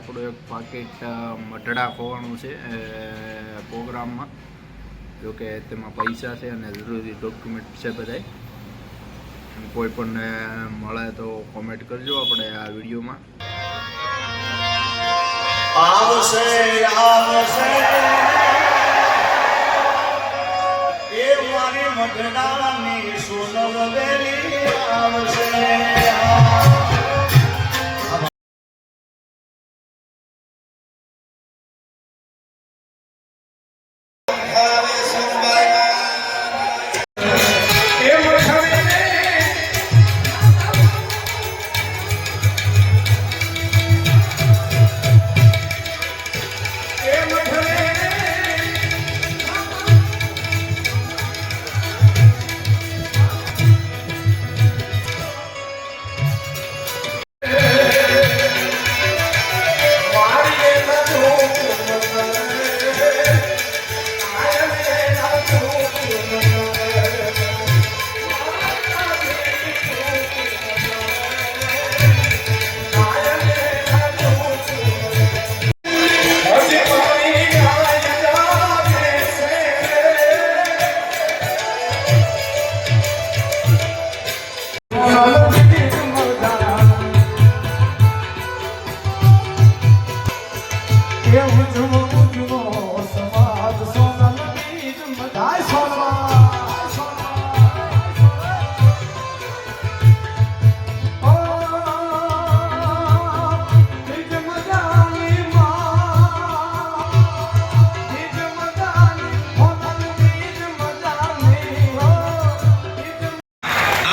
આપણું એક પાકીટ મઢડા ખોવાનું છે પ્રોગ્રામમાં. જોકે તેમાં પૈસા છે અને જરૂરી ડોક્યુમેન્ટ છે બધાય. કોઈ પણ મળે તો કોમેન્ટ કરજો આપણે આ વિડીયોમાં. આવશે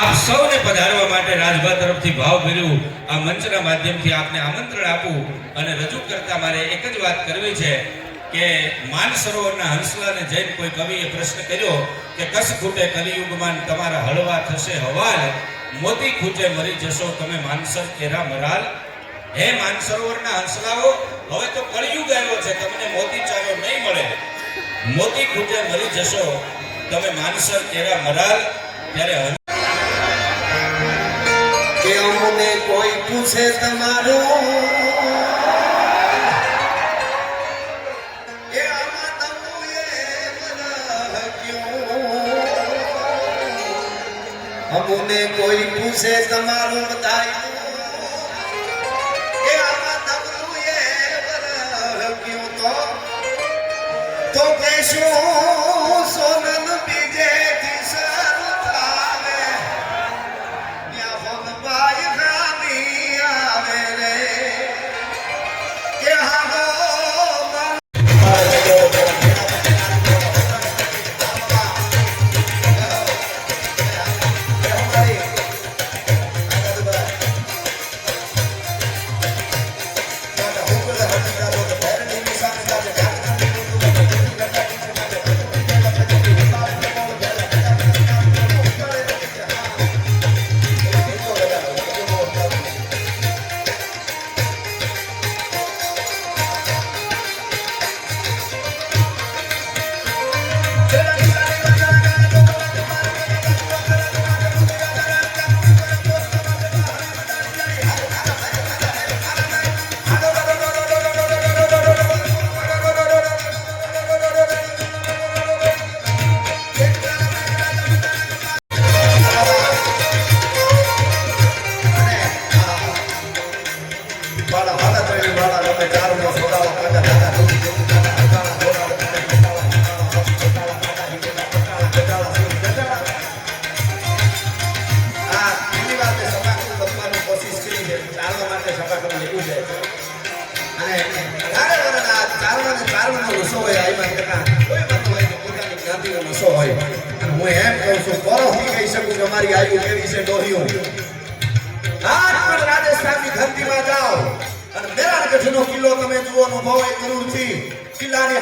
આપ સૌને પધારવા માટે રાજભા તરફથી ભાવ ભર્યું. આ મંચના માધ્યમથી આપને આમંત્રણ આપું અને રજૂ કરતા મારે એક જ વાત કરવી છે કે માન સરોવરના હંસલાને જઈને કોઈ કવિએ પ્રશ્ન કર્યો કે કસ ખૂટે કલિયુગમાં તમારા હળવા થશે હવાલ, મોતી ખૂટે મરી જશો તમે માનસર કેરા મરાલ. હે માનસરોવરના હંસલાઓ, હવે તો કળિયુગ આવ્યો છે, તમને મોતી ચારો નહીં મળે. મોતી ખૂટે મરી જશો તમે માનસર કેરા મરાલ, ત્યારે પૂછે તમારું? અમને કોઈ પૂછે તમારું બતાવ્યું તો કહેશું અને હું એમ કિલ્લો તમે જુઓ અનુભવ એ જરૂરથી કિલ્લાની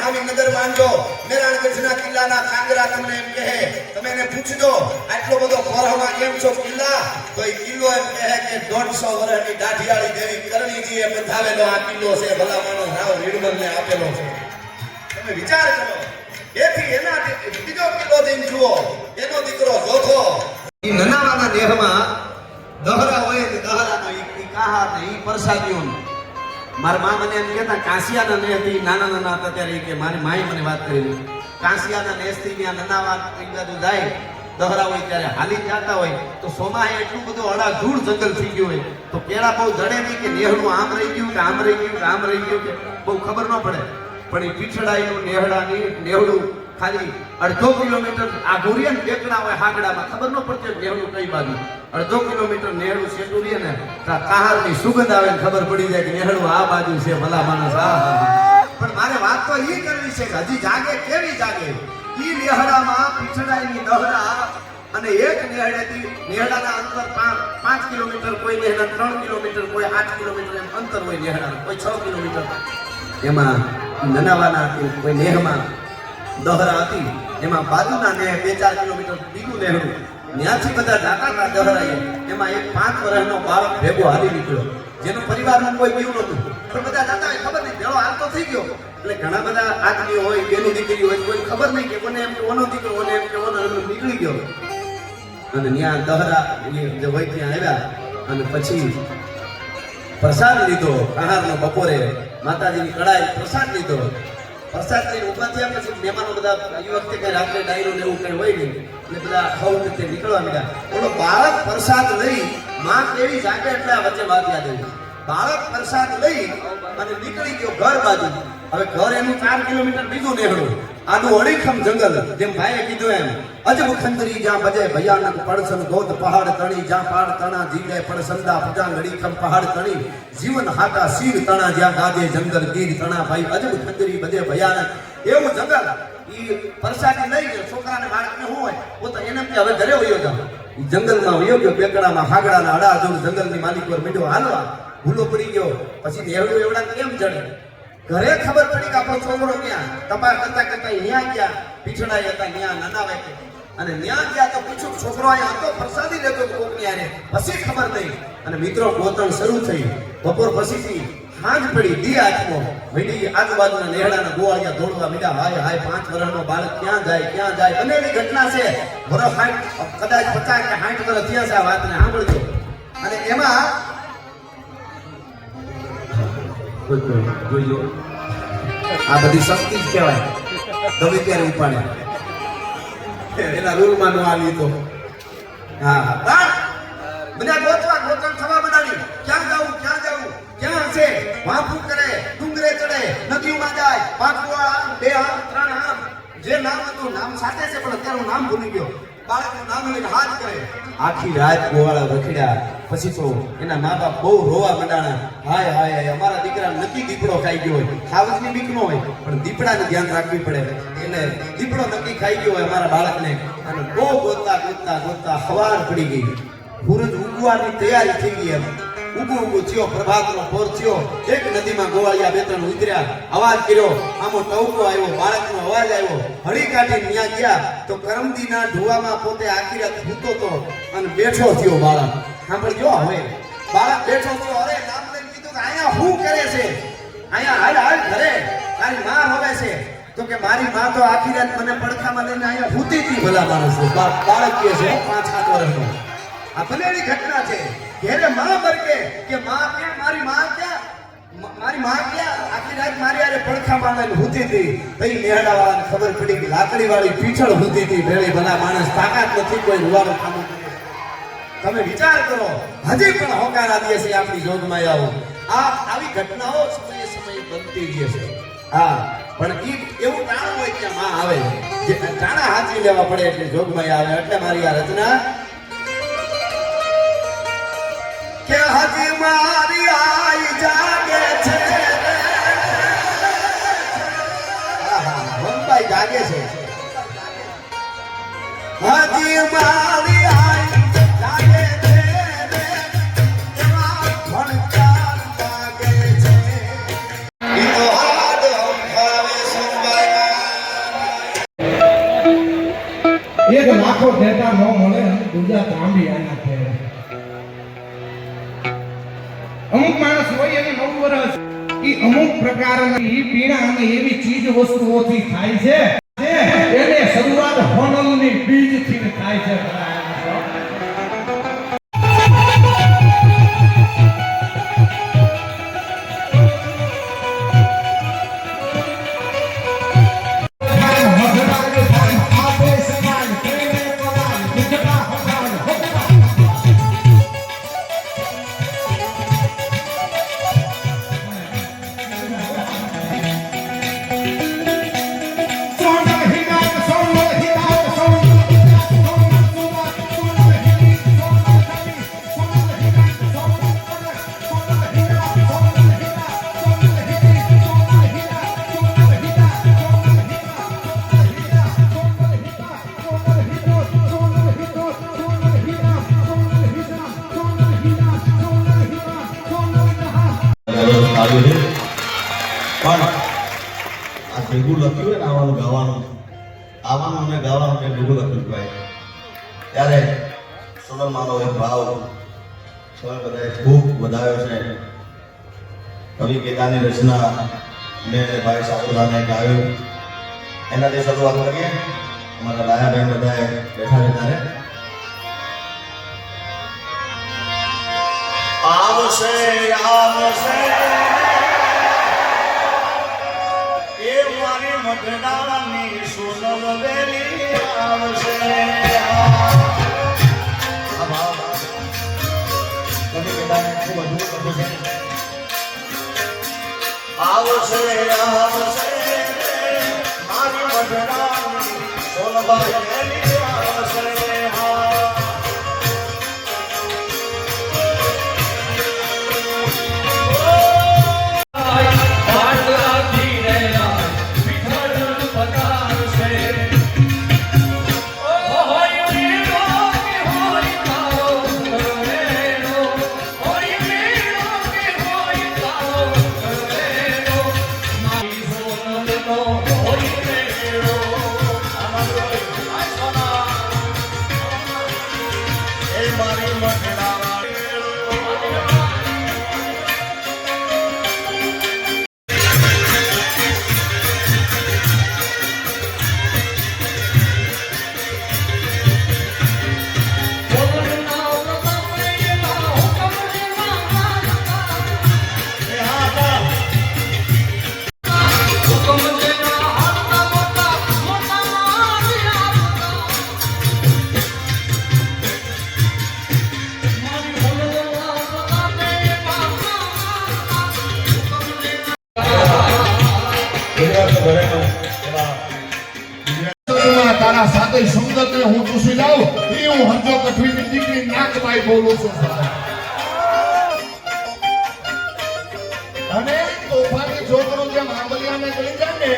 કાંગરા તમને એમ કહે તમે એને પૂછજો આટલો બધો ફોરહમાં કેમ છો કિલ્લા તો એ એમ કહે કે દોઢસો વર્ષની દાઢિયાળી દેવી કરણીજીએ બંધાવેલો આ કિલ્લો છે ભલા માણસ રાવ રીડમલને આપેલો છે. તમે વિચાર કરો. એથી એના બીજો કિલ્લો જઈને જુઓ, એનો દીકરો જોથો એ નનાવાના દેહમાં દહરા હોય ને દહરાનો ઈ કાહા ને એ પરસાદીઓનો. મારા મા મને એમ કહેતા, કાંસિયાના નેહથી નાના નાના હતા ત્યારે કે મારી માએ મને વાત કરી. કાંસિયાના નેસથી ત્યાં નનાવા એક બાજુ જાય, દહરા હોય ત્યારે હાલી જતા હોય, તો સોમાએ એટલું બધું અડાધૂળ જંગલ થઈ ગયું હોય. તો પેલા બહુ જડે નહીં કે નેહડું આમ રહી ગયું કે આમ રહી ગયું કે આમ રહી ગયું કે, બહુ ખબર ન પડે. પણ એ પીછડાયેલું નેહડાની નેહડું ખાલી અડધો કિલોમીટર આ ઘોરિયન ટેકડા હોય હાગડામાં. ખબર ન પડતી નેહડું કઈ બાજુ. અડધો કિલોમીટર નેહડું સેટું રહીએ ને કાહારની સુગંધ આવે ને ખબર પડી જાય કે નેહડું આ બાજુ છે, ભલા માણસ, આ પણ મારે વાત તો એ કરવી છે કે હજી જાગે, કેવી જાગે? ઈ નેહડામાં પીછડાઈની દહડા અને એક નેહડેથી નેહડાના અંતર પાંચ કિલોમીટર કોઈ નેહડા, ત્રણ કિલોમીટર કોઈ આઠ કિલોમીટર એમ અંતર હોય નેહડાનું, કોઈ છ કિલોમીટર. એમાં નનાવાના હતી કોઈ નેહમાં દહરા હતી. એમાં બાજુના નેહ બે ચાર કિલોમીટર બીજું નેહડું ત્યાંથી બધા જાતા હતા દહરાએ એમાં એક પાંચ વર્ષનો બાળક ભેગો હારી નીકળ્યો. જેનું પરિવારનું કોઈ પીવું નતું પણ બધા હોય ખબર નહીં, ભેળો હાલતો થઈ ગયો. એટલે ઘણા બધા આદમીઓ હોય, બેની દીકરી હોય કોઈ ખબર નહીં કે કોને એમ કે ઓનો દીકરો, ઓને એમ કે ઓનો નીકળી ગયો. અને ત્યાં દહરા જે હોય ત્યાં આવ્યા. અને પછી પ્રસાદ લીધો આહારનો બપોરે. માતાજીની કડાઈ પ્રસાદ લીધો પ્રસાદ લઈને ઊભા થયા પછી મહેમાનો બધા એ વખતે કઈ રાત્રે ડાયરો ને એવું કઈ હોય નહીં. એટલે બધા ખાવું રીતે નીકળવા માંડ્યા. બોલો, બાળક પ્રસાદ લઈ માં કેવી જાગે એટલે આ વચ્ચે વાત યાદ આવી. બાળક પ્રસાદ લઈ અને નીકળી ગયો ઘર બાજુ. હવે ઘર એનું ચાર કિલોમીટર બીજું નેહડું આનું અડીખમ જંગલ જેમ ભાઈએ કીધું એમ, અજબ ખંજરી જ્યાં બજે ભયાનક પડસન ગોત પહાડ તણી, જ્યાં પાડ તણા જીગે પડસંદા પજાંગ અડીખમ પહાડ તણી, જીવન હાટા શીર તણા જ્યાં ગાજે જંગલ ગીર તણા. ભાઈ, અજબ ખંજરી બજે ભયાનક. એવું જંગલ, ઈ પરસાદી લઈ ગયો, છોકરાને બાળકને શું હોય તો એને હવે ઘરે વયો જાઉં. જંગલમાં વયો ગયો બેકડામાં હાગડાના અડાજોડ જંગલની માલિક પર મીંડો હાલવા ભૂલો પડી ગયો. પછી એવડું એવડા કેમ ચડે? ઘરે ખબર પડી કે આપણો છોકરો ક્યાં? તપાસ કરતા કરતા અહીંયા ગયા પીછડાઈ હતા ત્યાં નાના કે અને ત્યાં ગયા તો પૂછ્યું છોકરો અહીંયા હતો પ્રસાદી લેતો કોકની હારે. પછી ખબર નહીં અને મિત્રો ગોતણ શરૂ થઈ. બપોર પછીથી સાંજ પડી, દી હાથમાં મીડી આજુબાજુના નેહડાના ગોવાળિયા દોડવા મીડા, હાય હાય, પાંચ વર્ષનો બાળક ક્યાં જાય ક્યાં જાય? બનેલી ઘટના છે. વર્ષ સાઠ કદાચ પચાસ કે સાઠ વર્ષ થયા છે આ વાતને સાંભળજો. અને એમાં જોઈજો આ બધી શક્તિ જ કહેવાય ગમે ત્યારે ઉપાડે એના રૂલમાં નો આવી તો હા બધા ગોતવા ગોતણ થવા બનાવી ક્યાં જાવું ક્યાં જાવું ક્યાં છે વાંફું કરે ડુંગરે ચડે નદીઓમાં જાય પાંચ બે આમ ત્રણ આમ જે નામ હતું નામ સાથે છે પણ અત્યારે હું નામ ભૂલી ગયો આખી રાત ગોવાળા વખડ્યા પછી તો એના મા બાપ બહુ રોવા મંડાણા. હાય હાય અમારા દીકરા નક્કી દીપડો ખાઈ ગયો હોય. ખાવજની બીક ન હોય. પણ દીપડાને ધ્યાન રાખવી પડે. એટલે દીપડો નક્કી ખાઈ ગયો હોય અમારા બાળકને. અને બહુ ગોતતા ગોતતા ગોતતા હવાર પડી ગઈ. સૂરજ ઉગવાની તૈયારી થઈ ગઈ એમ. ઉગુ ઉગુ થયો, પ્રભાતનો પોર થયો, એક નદીમાં ગોવાળિયા બે ત્રણ ઉતર્યા, અવાજ કર્યો, આમો ટવકો આવ્યો, બાળકનો અવાજ આવ્યો, હળી કાઢી ત્યાં ગયા, તો કરમદીના ઢુવામાં પોતે આખી રાત સૂતો તો અને બેઠો થયો બાળક. સાંભળજો હવે, બાળક બેઠો થયો, અરે, નામ લઈને કીધું કે અહીંયા શું કરે છે? અહીંયા હાલ હાલ, ઘરે તારી માં હવે છે. તો કે, મારી માં તો આખી રાત મને પડખામાં લઈને અહીંયા સૂતી હતી ભલા માણસ. બાળક કે છે પાંચ સાત વર્ષનો. આ બનેલી ઘટના છે. ઘેરે માં બરકે કે માં ક્યાં? મારી માં ક્યાં? મારી માં ક્યાં? આખી રાત મારી આરે પડખા લઈને સૂતી હતી. તઈ નેહડાવાળાને ખબર પડી કે લાકડી વાળી પીછળ સૂતી હતી. ભેળી ભલા માણસ તાકાત નથી કોઈ રૂવાનો કામ તમે વિચાર કરો, હજી પણ હોકારા દે છે આપણી જોગમાં આવું. આ આવી ઘટનાઓ સમયે સમયે બનતી રહે છે હા, પણ એ એવું ટાણું હોય ત્યાં માં આવે. જે ટાણા હાચી લેવા પડે એટલે જોગમાં આવે. એટલે મારી આ રચના એક લાખો ડેટા ન મળે દૂજા તાંબી આના ફેરે. અમુક માણસ હોય એને નવ વર્ષ એ અમુક પ્રકારના એ પીણા અને એવી ચીજ વસ્તુઓથી થાય છે. એને શરૂઆત હોનલની બીજથી થાય છે. પણ આ ભેગું લખ્યું ને આવવાનું ગાવાનું. આવવાનું અને ગાવાનું એ ભેગું લખ્યું ભાઈ ત્યારે સોનલમાનો એક ભાવ બધાએ ખૂબ વધાર્યો છે. કવિ ગીતાની રચના મેં ભાઈ સાપુરાને ગાયું એનાથી શરૂઆત કરીએ. અમારા લાયાબેન બધાએ બેઠા છે ત્યારે. આવશે આવશે. મઢડાની સોનલ વેલી આવશે. આ ભાવ ખૂબ અદભુત કઠવી દીકરી નાકભાઈ બોલું છું અને તોફાની છોકરો જેમ આંબલિયાને કરી જાય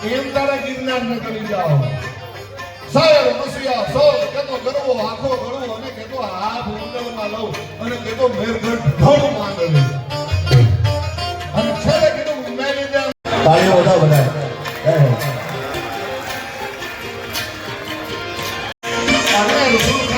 ને એમ તારા ગિરનાર ને કરી જાઓ સાહેબ મસીયા સો કેતો ગરવો આખો ગરવો અને કેતો હાથ ઉંદરમાં લઉં અને કેતો મેરગઢ ઘણું માંડવી અને છેલ્લે કીધું મેં લીધે તાળીઓ બધા બધા. અને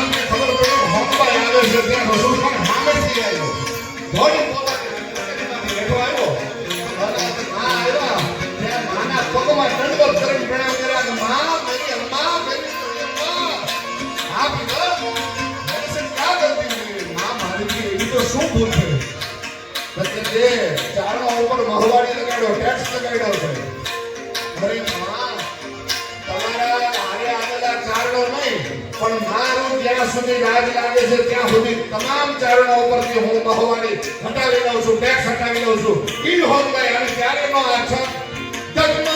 પણ મારું જ્યાં સુધી વ્યાજ લાગે છે, ત્યાં સુધી તમામ ચારણો ઉપરથી હું મહવાની હટાવી લઉં છું ટેક્સ હટાવી લઉં છું. ઈ હોત ભાઈ, અને ત્યારે નો આછા નાના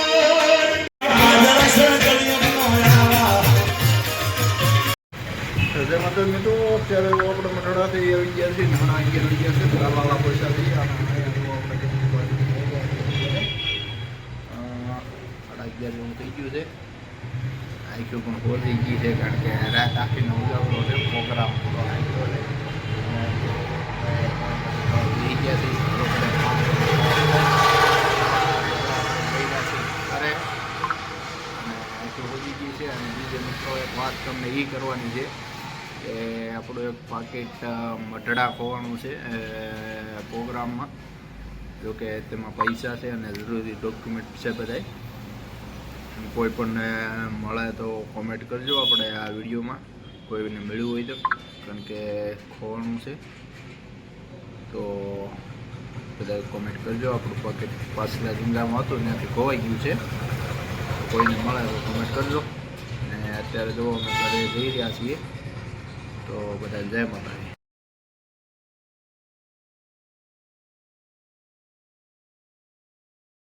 અગિયાર અગિયાર જેવું થઈ ગયું છે. આઈક્યુ પણ પહોંચી ગઈ છે, કારણ કે રાત આખીનો ઉજાગરો છે પ્રોગ્રામ પૂરો છે. લોકોને અને ગઈ છે, અને બીજે મિત્રો વાત તમને એ કરવાની છે કે આપણું એક પાકીટ મઢડા ખોવાનું છે પ્રોગ્રામમાં. જોકે તેમાં પૈસા છે અને જરૂરી ડોક્યુમેન્ટ છે બધાય. કોઈ પણ મળે તો કોમેન્ટ કરજો આપણે આ વિડીયોમાં. કોઈને મળ્યું હોય તો, કારણ કે ખોવાનું છે. તો બધા કોમેન્ટ કરજો. આપણું પોકેટ પાછલા ઝીંગામાં હતું, ત્યાંથી ખોવાઈ ગયું છે. કોઈને મળે તો કોમેન્ટ કરજો. અને અત્યારે જો અમે ઘરે જઈ રહ્યા છીએ. તો બધા જય માતાજી.